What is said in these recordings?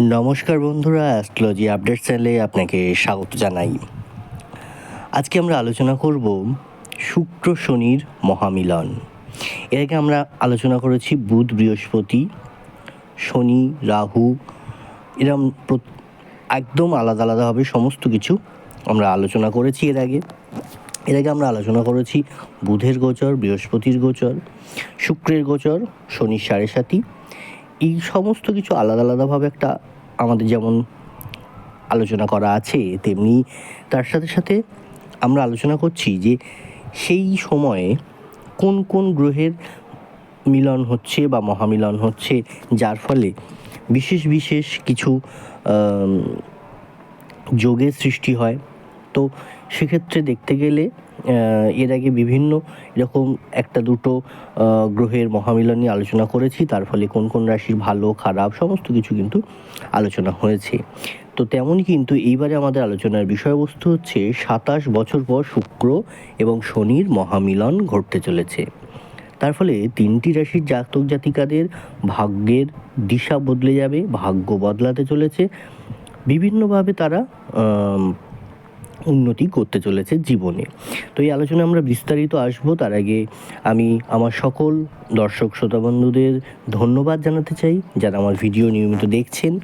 নমস্কার বন্ধুরা astrology update চ্যানেলে আপনাকে স্বাগত জানাই। আজকে আমরা আলোচনা করব শুক্র শনির মহামিলন। এর আগে আমরা আলোচনা করেছি বুধ, বৃহস্পতি, শনি, রাহু, এরম একদম আলাদা আলাদাভাবে সমস্ত কিছু আমরা আলোচনা করেছি এর আগে। এর আগে আমরা আলোচনা করেছি বুধের গোচর, বৃহস্পতির গোচর, শুক্রের গোচর, শনির সাড়ে সাতি এই সমস্ত কিছু আলাদা আলাদাভাবে একটা আমাদের যেমন আলোচনা করা আছে, তেমনি তার সাথে সাথে আমরা আলোচনা করছি যে সেই সময়ে কোন কোন গ্রহের মিলন হচ্ছে বা মহামিলন হচ্ছে, যার ফলে বিশেষ বিশেষ কিছু যোগের সৃষ্টি হয়। তো সেক্ষেত্রে দেখতে গেলে এর আগে বিভিন্ন এরকম একটা দুটো গ্রহের মহামিলন নিয়ে আলোচনা করেছি, তার ফলে কোন কোন রাশির ভালো, খারাপ, সমস্ত কিছু কিন্তু আলোচনা হয়েছে। তো তেমনই কিন্তু এইবারে আমাদের আলোচনার বিষয়বস্তু হচ্ছে, সাতাশ বছর পর শুক্র এবং শনির মহামিলন ঘটতে চলেছে। তার ফলে তিনটি রাশির জাতক জাতিকাদের ভাগ্যের দিশা বদলে যাবে, ভাগ্য বদলাতে চলেছে। বিভিন্নভাবে তারা উন্নতি করতে চলেছে জীবনে। তো এই আলোচনা আমরা বিস্তারিত আসব। তার আগে আমি আমার সকল দর্শক শ্রোতা বন্ধুদের ধন্যবাদ জানাতে চাই, যারা আমার ভিডিও নিয়মিত দেখছেন।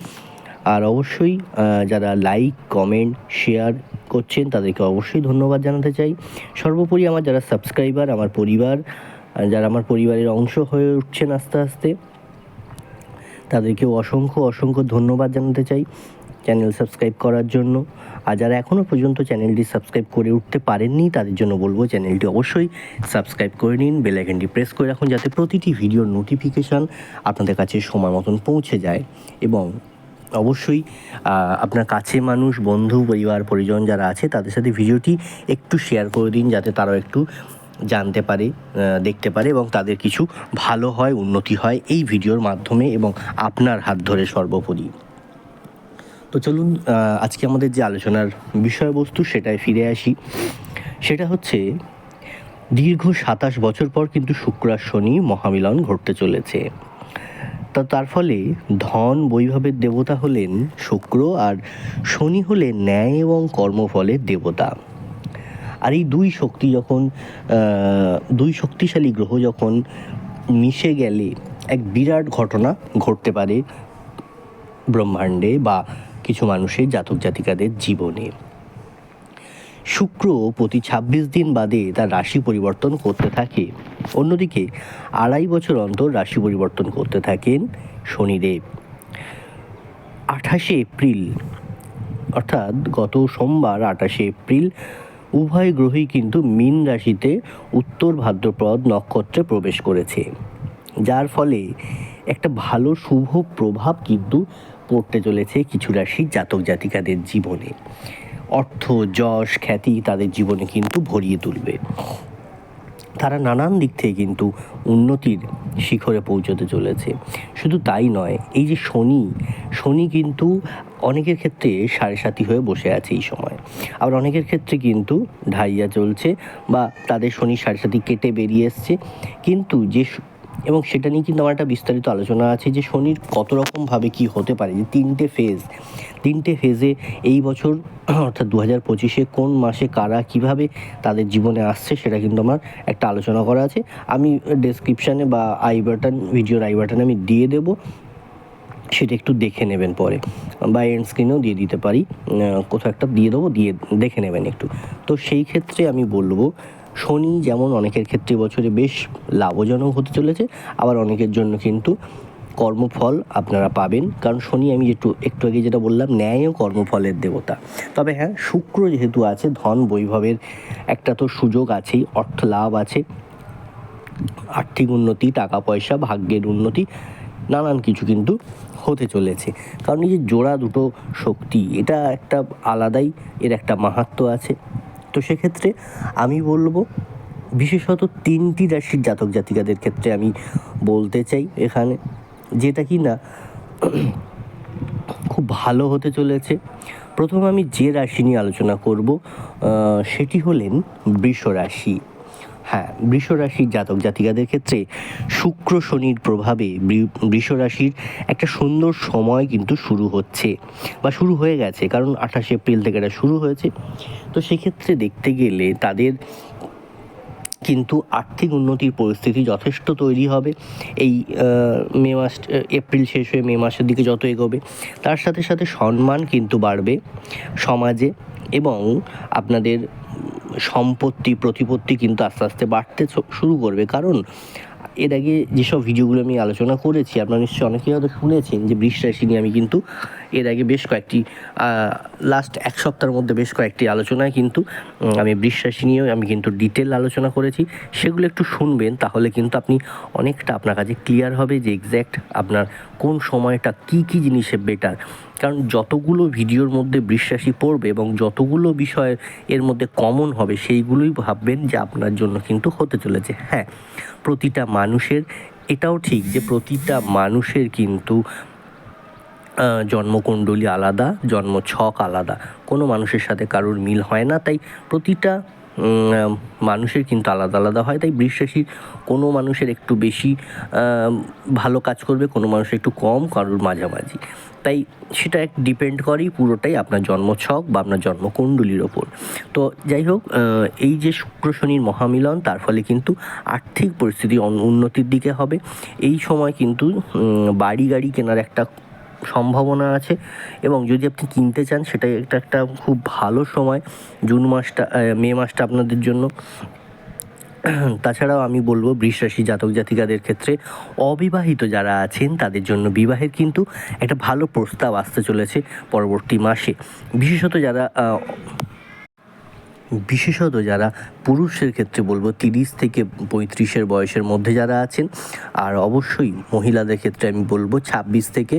আর অবশ্যই যারা লাইক, কমেন্ট, শেয়ার করছেন, তাদেরকে অবশ্যই ধন্যবাদ জানাতে চাই। সর্বোপরি আমার যারা সাবস্ক্রাইবার, আমার পরিবার যারা আমার পরিবারের অংশ হয়ে উঠছেন আস্তে আস্তে, তাদেরকেও অসংখ্য অসংখ্য ধন্যবাদ জানাতে চাই। চ্যানেল সাবস্ক্রাইব করার জন্য। আর যারা এখনও পর্যন্ত চ্যানেলটি সাবস্ক্রাইব করে উঠতে পারেননি, তাদের জন্য বলব চ্যানেলটি অবশ্যই সাবস্ক্রাইব করে নিন, বেল আইকনটি প্রেস করে রাখুন যাতে প্রতিটি ভিডিওর নোটিফিকেশান আপনাদের কাছে সময় মতন পৌঁছে যায়। এবং অবশ্যই আপনার কাছে মানুষ, বন্ধু, পরিবার, পরিজন যারা আছে, তাদের সাথে ভিডিওটি একটু শেয়ার করে দিন যাতে তারাও একটু জানতে পারে দেখতে পারে এবং তাদের কিছু ভালো হয়, উন্নতি হয় এই ভিডিওর মাধ্যমে এবং আপনার হাত ধরে সর্বোপরি। তো চলুন আজকে আমাদের যে আলোচনার বিষয়বস্তু সেটায় ফিরে আসি। সেটা হচ্ছে, দীর্ঘ সাতাশ বছর পর কিন্তু শুক্র আর শনি মহামিলন ঘটতে চলেছে। তা তার ফলে ধন, বৈভবের দেবতা হলেন শুক্র আর শনি হলেন ন্যায় এবং কর্মফলের দেবতা। আর এই দুই শক্তি যখন দুই শক্তিশালী গ্রহ যখন মিশে গেলে এক বিরাট ঘটনা ঘটতে পারে ব্রহ্মাণ্ডে বা কিছু মানুষের জাতক জাতিকাদের জীবনে। শুক্র প্রতি ছাব্বিশ দিন বাদে তার রাশি পরিবর্তন করতে থাকে। অন্যদিকে আড়াই বছর অন্তর রাশি পরিবর্তন করতে থাকেন শনিদেব। আঠাশে এপ্রিল, অর্থাৎ গত সোমবার আঠাশে এপ্রিল, উভয় গ্রহই কিন্তু মীন রাশিতে উত্তর ভাদ্রপদ নক্ষত্রে প্রবেশ করেছে। যার ফলে একটা ভালো শুভ প্রভাব কিন্তু পড়তে চলেছে কিছু রাশির জাতক জাতিকাদের জীবনে। অর্থ, যশ, খ্যাতি তাদের জীবনে কিন্তু ভরিয়ে তুলবে। তারা নানান দিক থেকে কিন্তু উন্নতির শিখরে পৌঁছতে চলেছে। শুধু তাই নয়, এই যে শনি শনি কিন্তু অনেকের ক্ষেত্রে সাড়ে সাতি হয়ে বসে আছে এই সময়। আবার অনেকের ক্ষেত্রে কিন্তু ঢাইয়া চলছে বা তাদের শনি সাড়ে সাতি কেটে বেরিয়ে এসছে। কিন্তু যে এবং সেটা নিয়ে কিন্তু আমার একটা বিস্তারিত আলোচনা আছে যে শনির কত রকমভাবে কি হতে পারে, যে তিনটে ফেজ তিনটে ফেজে এই বছর, অর্থাৎ দু হাজার পঁচিশে কোন মাসে কারা কীভাবে তাদের জীবনে আসছে সেটা কিন্তু আমার একটা আলোচনা করা আছে। আমি ডেসক্রিপশানে বা আই বাটন ভিডিওর আই বাটনে আমি দিয়ে দেবো, সেটা একটু দেখে নেবেন পরে, বা এন্ড স্ক্রিনেও দিয়ে দিতে পারি কোথাও একটা দিয়ে দেবো, দিয়ে দেখে নেবেন একটু। তো সেই ক্ষেত্রে আমি বলব শনি যেমন অনেকের ক্ষেত্রে বছরে বেশ লাভজনক হতে চলেছে, আবার অনেকের জন্য কিন্তু কর্মফল আপনারা পাবেন। কারণ শনি আমি একটু একটু আগে যেটা বললাম, ন্যায় ও কর্মফলের দেবতা। তবে হ্যাঁ শুক্র যেহেতু আছে, ধন বৈভবের একটা তো সুযোগ আছেই, অর্থ লাভ আছে, আর্থিক উন্নতি, টাকা পয়সা, ভাগ্যের উন্নতি, নানান কিছু কিন্তু হতে চলেছে। কারণ এই যে জোড়া দুটো শক্তি, এটা একটা আলাদাই, এর একটা মাহাত্ম্য আছে। তো সেক্ষেত্রে আমি বলব, বিশেষত তিনটি রাশির জাতক জাতিকাদের ক্ষেত্রে আমি বলতে চাই এখানে, যেটা কি না খুব ভালো হতে চলেছে। প্রথম আমি যে রাশি নিয়ে আলোচনা করব সেটি হলেন বৃষ রাশি হ্যাঁ বৃষ রাশির জাতক জাতিকাদের ক্ষেত্রে শুক্র শনির প্রভাবে বৃ- বৃষ রাশির একটা সুন্দর সময় কিন্তু শুরু হচ্ছে বা শুরু হয়ে গেছে। কারণ আঠাশে এপ্রিল থেকে এটা শুরু হয়েছে। তো সেক্ষেত্রে দেখতে গেলে তাদের কিন্তু আর্থিক উন্নতির পরিস্থিতি যথেষ্ট তৈরি হবে। এই মে মাস এপ্রিল শেষ হয়ে মে মাসের দিকে যত এগোবে, তার সাথে সাথে সম্মান কিন্তু বাড়বে সমাজে এবং আপনাদের সম্পত্তি, প্রতিপত্তি কিন্তু আস্তে আস্তে বাড়তে শুরু করবে। কারণ এর আগে যেসব ভিডিওগুলো আমি আলোচনা করেছি, আপনারা নিশ্চয়ই অনেকেই হয়তো শুনেছেন যে বৃষ্টি আমি কিন্তু এর আগে বেশ কয়েকটি লাস্ট এক সপ্তাহের মধ্যে বেশ কয়েকটি আলোচনায় কিন্তু আমি বিশ্বাসী নিয়েও আমি কিন্তু ডিটেল আলোচনা করেছি। সেগুলো একটু শুনবেন, তাহলে কিন্তু আপনি অনেকটা আপনার কাছে ক্লিয়ার হবে যে এক্স্যাক্ট আপনার কোন সময়টা কি কি জিনিসে বেটার কারণ যতগুলো ভিডিওর মধ্যে বিশ্বাসী পড়বে এবং যতগুলো বিষয় এর মধ্যে কমন হবে, সেইগুলোই ভাববেন যে আপনার জন্য কিন্তু হতে চলেছে। হ্যাঁ প্রতিটা মানুষের, এটাও ঠিক যে প্রতিটা মানুষের কিন্তু জন্মকুণ্ডলী আলাদা জন্ম ছক আলাদা। কোনো মানুষের সাথে কারোর মিল হয় না, তাই প্রতিটা মানুষের কিন্তু আলাদা আলাদা হয়। তাই বৃষরাশির কোনো মানুষের একটু বেশি ভালো কাজ করবে, কোনো মানুষের একটু কম, কারোর মাঝামাঝি। তাই সেটা এক ডিপেন্ড করেই পুরোটাই আপনার জন্মছক বা আপনার জন্মকুণ্ডলীর ওপর। তো যাই হোক এই যে শুক্র শনির মহামিলন, তার ফলে কিন্তু আর্থিক পরিস্থিতি উন্নতির দিকে হবে। এই সময় কিন্তু বাড়ি গাড়ি কেনার একটা সম্ভাবনা আছে এবং যদি আপনি কিনতে চান, সেটাই একটা একটা খুব ভালো সময়। জুন মাসটা মে মাসটা আপনাদের জন্য। তাছাড়াও আমি বলব, বৃষরাশি জাতক জাতিকাদের ক্ষেত্রে অবিবাহিত যারা আছেন, তাদের জন্য বিবাহের কিন্তু একটা ভালো প্রস্তাব আসতে চলেছে পরবর্তী মাসে। বিশেষত যারা বিশেষত যারা পুরুষের ক্ষেত্রে বলব তিরিশ থেকে পঁয়ত্রিশের বয়সের মধ্যে যারা আছেন, আর অবশ্যই মহিলাদের ক্ষেত্রে আমি বলব ছাব্বিশ থেকে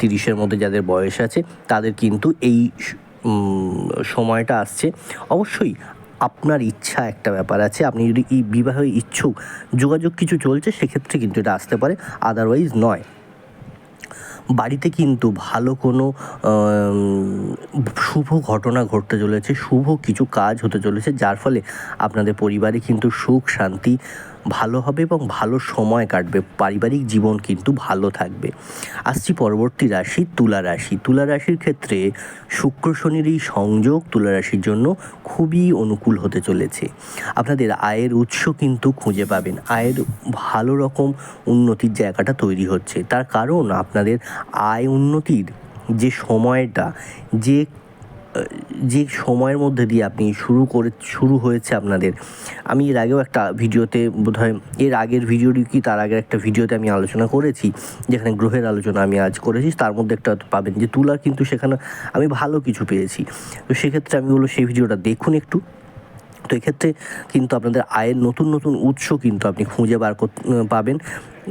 তিরিশের মধ্যে যাদের বয়স আছে, তাদের কিন্তু এই সময়টা আসছে। অবশ্যই আপনার ইচ্ছা একটা ব্যাপার আছে, আপনি যদি এই বিবাহে ইচ্ছুক, যোগাযোগ কিছু চলছে, সেক্ষেত্রে কিন্তু এটা আসতে পারে আদারওয়াইজ নয়। বাড়িতে কিন্তু ভালো কোনো শুভ ঘটনা ঘটতে চলেছে, শুভ কিছু কাজ হতে চলেছে, যার ফলে আপনাদের পরিবারে কিন্তু সুখ, শান্তি ভালো হবে এবং ভালো সময় কাটবে। পারিবারিক জীবন কিন্তু ভালো থাকবে। আসছি পরবর্তী রাশি, তুলা রাশি। তুলা রাশির ক্ষেত্রে শুক্র শনির এই সংযোগ তুলা রাশির জন্য খুবই অনুকূল হতে চলেছে। আপনাদের আয়ের উৎস কিন্তু খুঁজে পাবেন। আয়ের ভালো রকম উন্নতির জায়গাটা তৈরি হচ্ছে। তার কারণ আপনাদের আয় উন্নতির যে সময়টা, যে যে সময়ের মধ্যে দিয়ে আপনি শুরু করে, শুরু হয়েছে আপনাদের, আমি এর আগেও একটা ভিডিওতে বোধহয়, এর আগের ভিডিওটি কি তার আগের একটা ভিডিওতে আমি আলোচনা করেছি, যেখানে গ্রহের আলোচনা আমি আজ করেছি, তার মধ্যে একটা পাবেন যে তুলা কিন্তু সেখানে আমি ভালো কিছু পেয়েছি। তো সেক্ষেত্রে আমি বলব সেই ভিডিওটা দেখুন একটু। তো এক্ষেত্রে কিন্তু আপনাদের আয়ের নতুন নতুন উৎস কিন্তু আপনি খুঁজে বার পাবেন।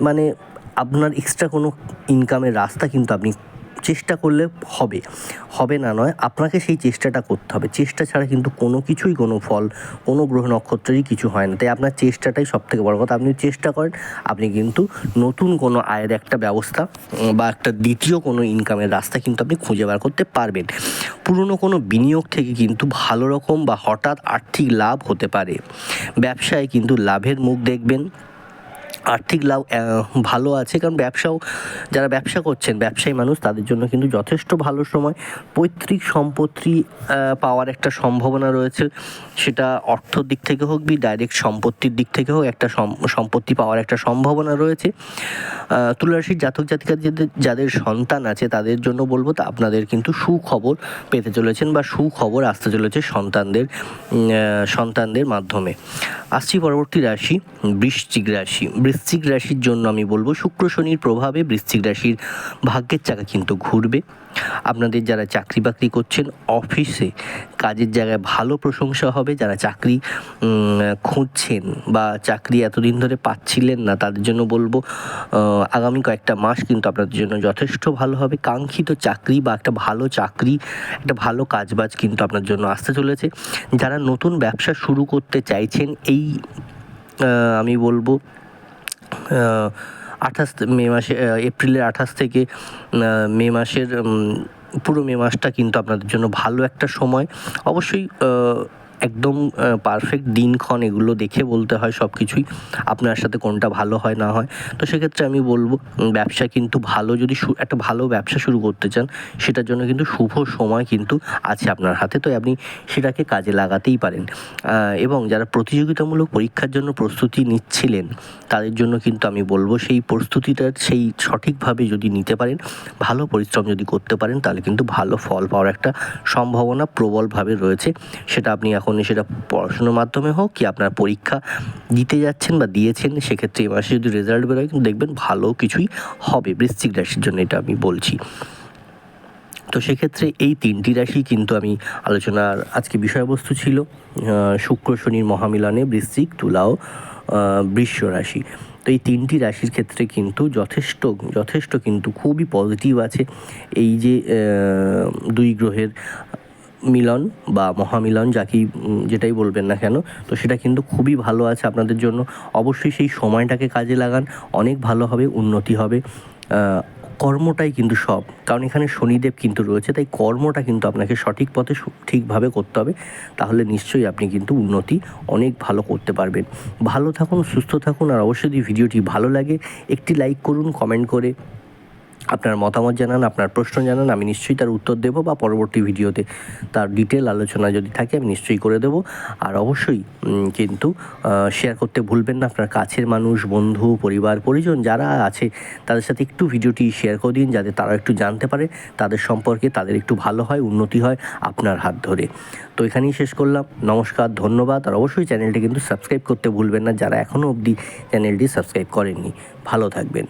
মানে আপনার এক্সট্রা কোনো ইনকামের রাস্তা কিন্তু আপনি চেষ্টা করলে হবে। হবে না নয়, আপনাকে সেই চেষ্টাটা করতে হবে। চেষ্টা ছাড়া কিন্তু কোনো কিছুই, কোনো ফল, কোনো গ্রহ নক্ষত্রেরই কিছু হয় না। তাই আপনার চেষ্টাটাই সব থেকে বড় কথা। আপনি চেষ্টা করেন, আপনি কিন্তু নতুন কোনো আয়ের একটা ব্যবস্থা বা একটা দ্বিতীয় কোনো ইনকামের রাস্তা কিন্তু আপনি খুঁজে বার করতে পারবেন। পুরনো কোনো বিনিয়োগ থেকে কিন্তু ভালো রকম বা হঠাৎ আর্থিক লাভ হতে পারে। ব্যবসায় কিন্তু লাভের মুখ দেখবেন আর্থিক লাভ ভালো আছে। কারণ ব্যবসাও, যারা ব্যবসা করছেন, ব্যবসায়ী মানুষ, তাদের জন্য কিন্তু যথেষ্ট ভালো সময়। পৈতৃক সম্পত্তি পাওয়ার একটা সম্ভাবনা রয়েছে। সেটা অর্থর দিক থেকে হোক বি ডাইরেক্ট সম্পত্তির দিক থেকে হোক, একটা সম্পত্তি পাওয়ার একটা সম্ভাবনা রয়েছে। তুলারাশির জাতক জাতিকার যাদের যাদের সন্তান আছে, তাদের জন্য বলব তা আপনাদের কিন্তু সুখবর পেতে চলেছেন বা সুখবর আসতে চলেছে সন্তানদের সন্তানদের মাধ্যমে। আসছি পরবর্তী রাশি, বৃশ্চিক রাশি। বৃশ্চিক রাশির জন্য আমি বলব, শুক্র শনির প্রভাবে বৃশ্চিক রাশির ভাগ্যের চাকা কিন্তু ঘুরবে। আপনাদের যারা চাকরি বাকরি করছেন, অফিসে কাজের জায়গায় ভালো প্রশংসা হবে। যারা চাকরি খুঁজছেন বা চাকরি এতদিন ধরে পাচ্ছিলেন না, তাদের জন্য বলব আগামী কয়েকটা মাস কিন্তু আপনাদের জন্য যথেষ্ট ভালো হবে। কাঙ্ক্ষিত চাকরি বা একটা ভালো চাকরি, একটা ভালো কাজবাজ কিন্তু আপনার জন্য আসতে চলেছে। যারা নতুন ব্যবসা শুরু করতে চাইছেন, এই আমি বলব আঠাশ মে মাসে এপ্রিলের আঠাশ থেকে মে মাসের পুরো মে মাসটা কিন্তু আপনাদের জন্য ভালো একটা সময়। অবশ্যই একদম পারফেক্ট দিনক্ষণ এগুলো দেখে বলতে হয় সব কিছুই আপনার সাথে কোনটা ভালো হয় না হয়। তো সেক্ষেত্রে আমি বলব ব্যবসা কিন্তু ভালো যদি একটা ভালো ব্যবসা শুরু করতে চান, সেটার জন্য কিন্তু শুভ সময় কিন্তু আছে আপনার হাতে। তো আপনি সেটাকে কাজে লাগাতেই পারেন। এবং যারা প্রতিযোগিতামূলক পরীক্ষার জন্য প্রস্তুতি নিচ্ছিলেন, তাদের জন্য কিন্তু আমি বলব, সেই প্রস্তুতিটা সেই সঠিকভাবে যদি নিতে পারেন, ভালো পরিশ্রম যদি করতে পারেন, তাহলে কিন্তু ভালো ফল পাওয়ার একটা সম্ভাবনা প্রবলভাবে রয়েছে। সেটা আপনি এখন সেটা পড়াশোনার মাধ্যমে হোক কি আপনার পরীক্ষা দিতে যাচ্ছেন বা দিয়েছেন, সেক্ষেত্রে এ মাসে যদি রেজাল্ট বেরোয়, কিন্তু দেখবেন ভালো কিছুই হবে বৃশ্চিক রাশির জন্য, এটা আমি বলছি। তো সেক্ষেত্রে এই তিনটি রাশি কিন্তু আমি আলোচনার আজকে বিষয়বস্তু ছিল শুক্র শনির মহামিলনে বৃশ্চিক তুলাও বৃষ রাশি। তো এই তিনটি রাশির ক্ষেত্রে কিন্তু যথেষ্ট যথেষ্ট কিন্তু খুবই পজিটিভ আছে। এই যে দুই গ্রহের মিলন বা মহামিলন, যাকেই যেটাই বলবেন না কেন, তো সেটা কিন্তু খুবই ভালো আছে আপনাদের জন্য। অবশ্যই সেই সময়টাকে কাজে লাগান, অনেক ভালো হবে, উন্নতি হবে। কর্মটাই কিন্তু সব, কারণ এখানে শনিদেব কিন্তু রয়েছে, তাই কর্মটা কিন্তু আপনাকে সঠিক পথে ঠিকভাবে করতে হবে। তাহলে নিশ্চয়ই আপনি কিন্তু উন্নতি অনেক ভালো করতে পারবেন। ভালো থাকুন, সুস্থ থাকুন, আর অবশ্যই যদি ভিডিওটি ভালো লাগে, একটি লাইক করুন, কমেন্ট করে। আপনার মতামত জানান, আপনার প্রশ্ন জানান, আমি নিশ্চয়ই তার উত্তর দেবো বা পরবর্তী ভিডিওতে তার ডিটেল আলোচনা যদি থাকে, আমি নিশ্চয়ই করে দেবো। আর অবশ্যই কিন্তু শেয়ার করতে ভুলবেন না। আপনার কাছের মানুষ, বন্ধু, পরিবার, পরিজন যারা আছে, তাদের সাথে একটু ভিডিওটি শেয়ার করে দিন, যাতে তারা একটু জানতে পারে, তাদের সম্পর্কে তাদের একটু ভালো হয়, উন্নতি হয় আপনার হাত ধরে। তো এখানেই শেষ করলাম। নমস্কার, ধন্যবাদ। আর অবশ্যই চ্যানেলটি কিন্তু সাবস্ক্রাইব করতে ভুলবেন না, যারা এখনও অবধি চ্যানেলটি সাবস্ক্রাইব করেননি। ভালো থাকবেন।